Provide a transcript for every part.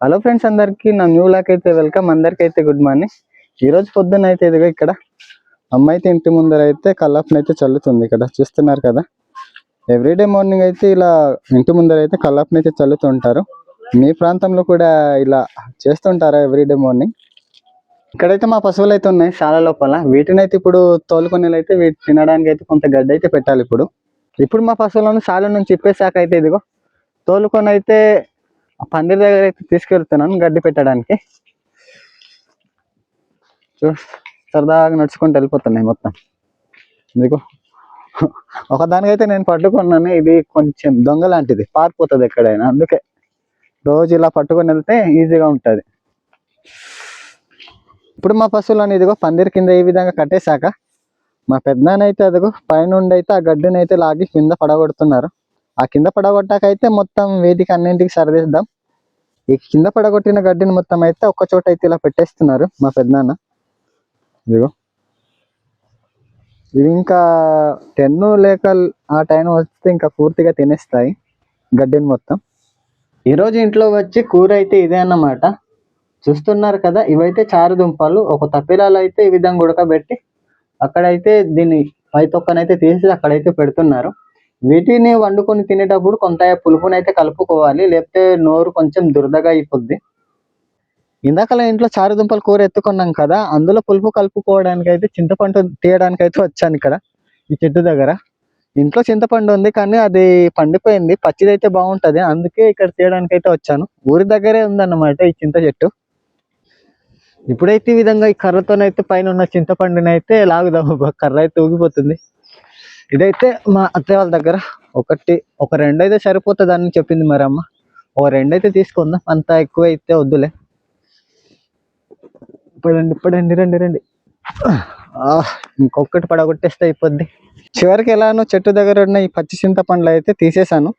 Hello friends అందరికీ నా new లాక్ అయితే వెల్కమ్ అందరికైతే అయితే గుడ్ మార్నింగ్. ఈ రోజు పొద్దున్న అయితే ఇదిగో ఇక్కడ అమ్మ అయితే ఇంటి ముందర అయితే కల్లాపుని అయితే చల్లుతుంది ఇక్కడ చూస్తున్నారు కదా. ఎవ్రీడే మార్నింగ్ అయితే ఇలా ఇంటి ముందర అయితే కల్లాపుని అయితే చల్లుతుంటారు. మీ ప్రాంతంలో కూడా ఇలా చేస్తుంటారా ఎవ్రీడే మార్నింగ్ ఇక్కడైతే మా పశువులు అయితే ఉన్నాయి చాలా లోపల. వీటిని అయితే ఇప్పుడు తోలుకొని అయితే వీటి తినడానికి అయితే కొంత గడ్డి అయితే పెట్టాలి ఇప్పుడు. ఇప్పుడు మా పశువులను శాల నుంచి ఇప్పేసాక అయితే ఇదిగో తోలుకొని అయితే పందిరి దగ్గర అయితే తీసుకెళ్తున్నాను గడ్డి పెట్టడానికి. చూ సరదాగా నడుచుకుంటూ వెళ్ళిపోతున్నాయి మొత్తం. ఇదిగో. ఒకదానికైతే నేను పట్టుకున్నాను ఇది కొంచెం దొంగ లాంటిది పారిపోతుంది ఎక్కడైనా అందుకే. రోజు ఇలా పట్టుకొని వెళ్తే ఈజీగా ఉంటుంది. ఇప్పుడు మా పశువులను ఇదిగో పందిరి కింద ఈ విధంగా కట్టేశాక మా పెద్దనైతే అదిగో పైనుండి అయితే ఆ గడ్డిని అయితే లాగి కింద పడగొడుతున్నారు. ఆ కింద పడగొట్టాకైతే మొత్తం వేదిక అన్నింటికి సరిదిద్దాం. ఈ కింద పడగొట్టిన గడ్డిని మొత్తం అయితే ఒక్క చోట అయితే ఇలా పెట్టేస్తున్నారు మా పెద్దనాన్న. ఇదిగో. ఇది ఇంకా టెన్ లేక ఆ టైం వస్తే ఇంకా పూర్తిగా తినేస్తాయి గడ్డిని మొత్తం. ఈరోజు ఇంట్లో వచ్చి కూర అయితే ఇదే అన్నమాట. చూస్తున్నారు కదా ఇవైతే చారు దుంపలు ఒక తప్పిలాలు అయితే ఈ విధంగా ఉడకబెట్టి అక్కడైతే దీన్ని పై తొక్కనైతే తీసి అక్కడైతే పెడుతున్నారు. వీటిని వండుకొని తినేటప్పుడు కొంత పులుపునైతే కలుపుకోవాలి లేకపోతే నోరు కొంచెం దురదగా అయిపోద్ది. ఇందాకలా ఇంట్లో చారుదుంపల కూర ఎత్తుకున్నాం కదా అందులో పులుపు కలుపుకోవడానికి అయితే చింతపండు తీయడానికి అయితే వచ్చాను ఇక్కడ ఈ చెట్టు దగ్గర. ఇంట్లో చింతపండు ఉంది కానీ అది పండిపోయింది పచ్చిది అయితే బాగుంటది అందుకే ఇక్కడ తీయడానికి అయితే వచ్చాను. ఊరి దగ్గరే ఉందన్నమాట ఈ చింత చెట్టు. ఇప్పుడైతే ఈ విధంగా ఈ కర్రతోనైతే పైన ఉన్న చింతపండునైతే లాగుదాము కర్ర అయితే ఊగిపోతుంది. ఇదైతే మా అత్తయ్య వాళ్ళ దగ్గర ఒకటి ఒక రెండు అయితే సరిపోతుంది అని చెప్పింది మరి అమ్మ ఒక రెండు అయితే తీసుకుందాం. అంత ఎక్కువ అయితే వద్దులే. ఇప్పుడండి ఇప్పుడండి రండి రండి. ఇంకొకటి పడగొట్టేస్తే అయిపోద్ది. చివరికి ఎలానో చెట్టు దగ్గర ఉన్న ఈ పచ్చి చింతపండ్లు అయితే తీసేసాను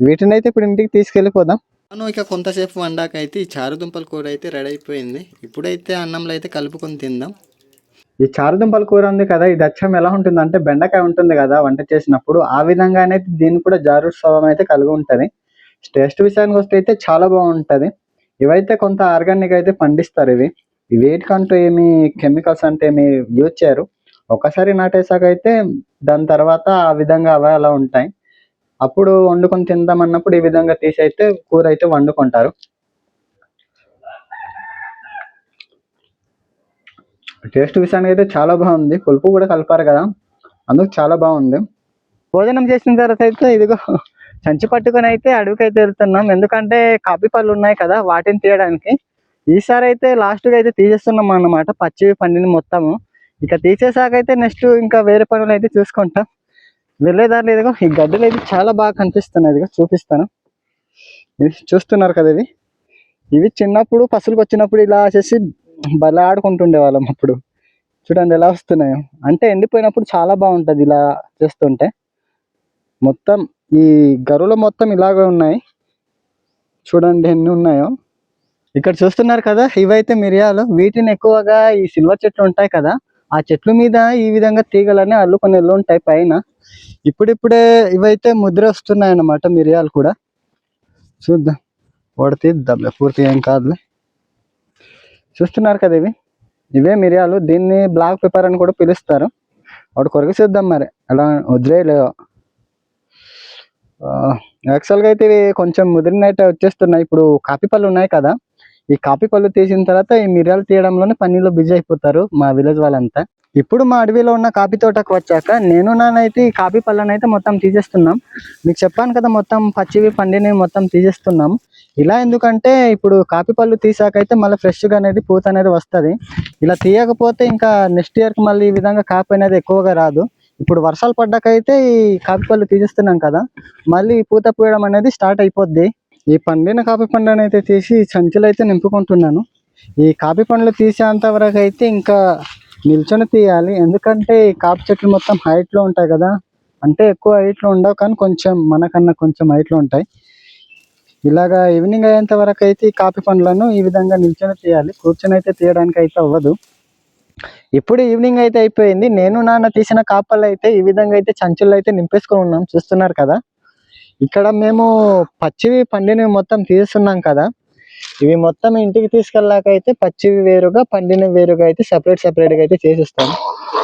వీటిని అయితే ఇప్పుడు ఇంటికి తీసుకెళ్ళిపోదాం. మనం ఇక కొంతసేపు వండాకైతే ఈ చారుదుంపల కూర అయితే రెడీ అయిపోయింది. ఇప్పుడైతే అన్నంలో అయితే కలుపుకొని తిందాం. ఈ చారుదుంపల కూర ఉంది కదా ఇది అచ్చం ఎలా ఉంటుంది అంటే బెండకాయ ఉంటుంది కదా వంట చేసినప్పుడు ఆ విధంగానే దీన్ని కూడా జారు స్వభావం అయితే కలిగి ఉంటుంది. టేస్ట్ విషయానికి వస్తే అయితే చాలా బాగుంటది. ఇవైతే కొంత ఆర్గానిక్ అయితే పండిస్తారు ఇవి. వేటికంటూ ఏమి కెమికల్స్ అంటే ఏమి యూజ్ చేయరు. ఒకసారి నాటేసాక అయితే దాని తర్వాత ఆ విధంగా అవే అలా ఉంటాయి. అప్పుడు వండుకొని తిందాం అన్నప్పుడు ఈ విధంగా తీసి అయితే కూర అయితే వండుకుంటారు. టేస్ట్ విషయానికి అయితే చాలా బాగుంది. పులుపు కూడా కలిపారు కదా. అందుకు చాలా బాగుంది. భోజనం చేసిన తర్వాత అయితే ఇదిగో సంచి పట్టుకొని అయితే అడవికి అయితే వెళ్తున్నాం. ఎందుకంటే కాపీ పళ్ళు ఉన్నాయి కదా వాటిని తీయడానికి. ఈసారి అయితే లాస్ట్గా అయితే తీసేస్తున్నాం అన్నమాట. పచ్చివి పండిని మొత్తము. ఇక తీసేసాక అయితే నెక్స్ట్ ఇంకా వేరే పనులు అయితే చూసుకుంటాం. వెళ్ళేదారిలో ఇదిగో ఈ గడ్డలు అయితే చాలా బాగా కనిపిస్తున్నాయి. ఇదిగో చూపిస్తాను. చూస్తున్నారు కదా ఇవి. ఇవి చిన్నప్పుడు పసులకు వచ్చినప్పుడు ఇలా చేసి బల ఆడుకుంటుండే వాళ్ళం అప్పుడు. చూడండి ఎలా వస్తున్నాయో. అంటే ఎండిపోయినప్పుడు చాలా బాగుంటుంది ఇలా చేస్తుంటే. మొత్తం ఈ గరువులు మొత్తం ఇలాగే ఉన్నాయి. చూడండి ఎన్ని ఉన్నాయో. ఇక్కడ చూస్తున్నారు కదా ఇవైతే మిరియాలు. వీటిని ఎక్కువగా ఈ సిల్వర్ చెట్లు ఉంటాయి కదా ఆ చెట్ల మీద ఈ విధంగా తీగలన్నీ అల్లుకొని ఎల్లు ఉంటాయి పైన. ఇప్పుడిప్పుడే ఇవైతే ముద్ర వస్తున్నాయి అన్నమాట మిరియాలు కూడా. చూద్దాం. వాడు తీద్దాం పూర్తిగా ఏం కాదులే. చూస్తున్నారు కదా ఇవి? ఇవే మిరియాలు. దీన్ని బ్లాక్ పెప్పర్ అని కూడా పిలుస్తారు. వాడు కొరకు చూద్దాం మరి. ఎలా వదిలేయలేదో యాక్చువల్గా అయితే ఇవి కొంచెం ముదిరినట్టు వచ్చేస్తున్నాయి. ఇప్పుడు కాపీ పళ్ళు ఉన్నాయి కదా. ఈ కాపీ పళ్ళు తీసిన తర్వాత ఈ మిరియాలు తీయడంలోనే పనిలో బిజీ అయిపోతారు మా విలేజ్ వాళ్ళంతా. ఇప్పుడు మా అడవిలో ఉన్న కాపీ తోటకు వచ్చాక నేను నానైతే ఈ కాపీ పళ్ళనైతే అయితే మొత్తం తీసేస్తున్నాం. మీకు చెప్పాను కదా మొత్తం పచ్చివి పండిని మొత్తం తీసేస్తున్నాం. ఇలా ఎందుకంటే ఇప్పుడు కాపీ పళ్ళు తీసాకైతే మళ్ళీ ఫ్రెష్గా అనేది పూత అనేది వస్తుంది. ఇలా తీయకపోతే ఇంకా నెక్స్ట్ ఇయర్కి మళ్ళీ ఈ విధంగా కాపీ అనేది ఎక్కువగా రాదు. ఇప్పుడు వర్షాలు పడ్డాకైతే ఈ కాపీ పళ్ళు తీసేస్తున్నాం కదా మళ్ళీ పూత పూయడం అనేది స్టార్ట్ అయిపోద్ది. ఈ పండిన కాపీ పండుని అయితే తీసి సంచులు అయితే నింపుకుంటున్నాను. ఈ కాపీ పండ్లు తీసేంత వరకు అయితే ఇంకా నిల్చొని తీయాలి. ఎందుకంటే ఈ కాపీ చెట్లు మొత్తం హైట్లో ఉంటాయి కదా అంటే ఎక్కువ హైట్లో ఉండవు కానీ కొంచెం మనకన్నా కొంచెం హైట్లో ఉంటాయి. ఇలాగా ఈవినింగ్ అయ్యేంత వరకు అయితే ఈ కాపీ పండ్లను ఈ విధంగా నిల్చొని తీయాలి. కూర్చొని అయితే తీయడానికి అయితే అవ్వదు. ఇప్పుడు ఈవినింగ్ అయితే అయిపోయింది. నేను నాన్న తీసిన కాపలు అయితే ఈ విధంగా అయితే చంచుల్లో అయితే నింపేసుకొని ఉన్నాం. చూస్తున్నారు కదా? ఇక్కడ మేము పచ్చివి పండినవి మొత్తం తీస్తున్నాం కదా? ఇవి మొత్తం ఇంటికి తీసుకెళ్ళాక అయితే పచ్చివి వేరుగా పండిన వేరుగా అయితే సపరేట్ సపరేట్గా అయితే చేసిస్తాము.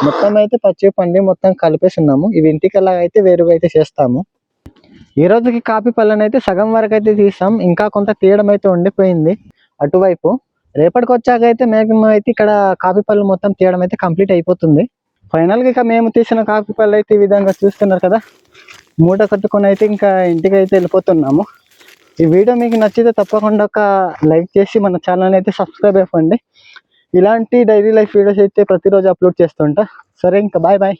మొత్తం అయితే పచ్చివి పండి మొత్తం కలిపేసి ఉన్నాము. ఇవి ఇంటికి అయితే వేరుగా అయితే చేస్తాము. ఈ రోజుకి కాపీ పళ్ళనైతే అయితే సగం వరకు అయితే తీసాం. ఇంకా కొంత తీయడం అయితే ఉండిపోయింది. అటువైపు రేపటికి వచ్చాక అయితే మేము అయితే ఇక్కడ కాపీ పళ్ళు మొత్తం తీయడం అయితే కంప్లీట్ అయిపోతుంది. ఫైనల్గా ఇక మేము తీసిన కాపీ పళ్ళు అయితే ఈ విధంగా చూస్తున్నారు కదా. మూట కట్టుకొని అయితే ఇంకా ఇంటికి అయితే వెళ్ళిపోతున్నాము. ఈ వీడియో మీకు నచ్చితే తప్పకుండా ఒక లైక్ చేసి మన ఛానల్ అయితే సబ్స్క్రైబ్ అయిపోండి. ఇలాంటి డైలీ లైఫ్ వీడియోస్ అయితే ప్రతిరోజు అప్లోడ్ చేస్తుంటా. సరే ఇంకా బాయ్ బాయ్